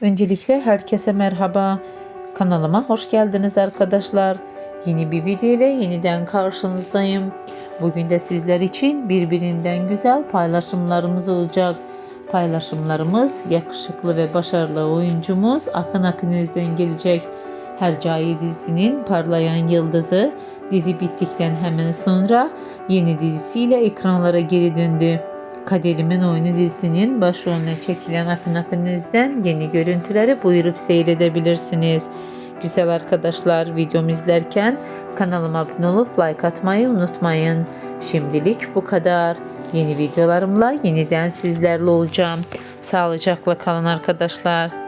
Öncelikle herkese merhaba. Kanalıma hoş geldiniz arkadaşlar. Yeni bir video ile yeniden karşınızdayım. Bugün de sizler için birbirinden güzel paylaşımlarımız olacak. Paylaşımlarımız yakışıklı ve başarılı oyuncumuz Akın Akın Öz'den gelecek. Hercai dizisinin parlayan yıldızı dizi bittikten hemen sonra yeni dizisiyle ekranlara geri döndü. Kaderimin Oyunu dizisinin başrolüne çekilen Akın Akın Öz'den yeni görüntüleri buyurup seyredebilirsiniz. Güzel arkadaşlar videomu izlerken kanalıma abone olup like atmayı unutmayın. Şimdilik bu kadar. Yeni videolarımla yeniden sizlerle olacağım. Sağlıcakla kalın arkadaşlar.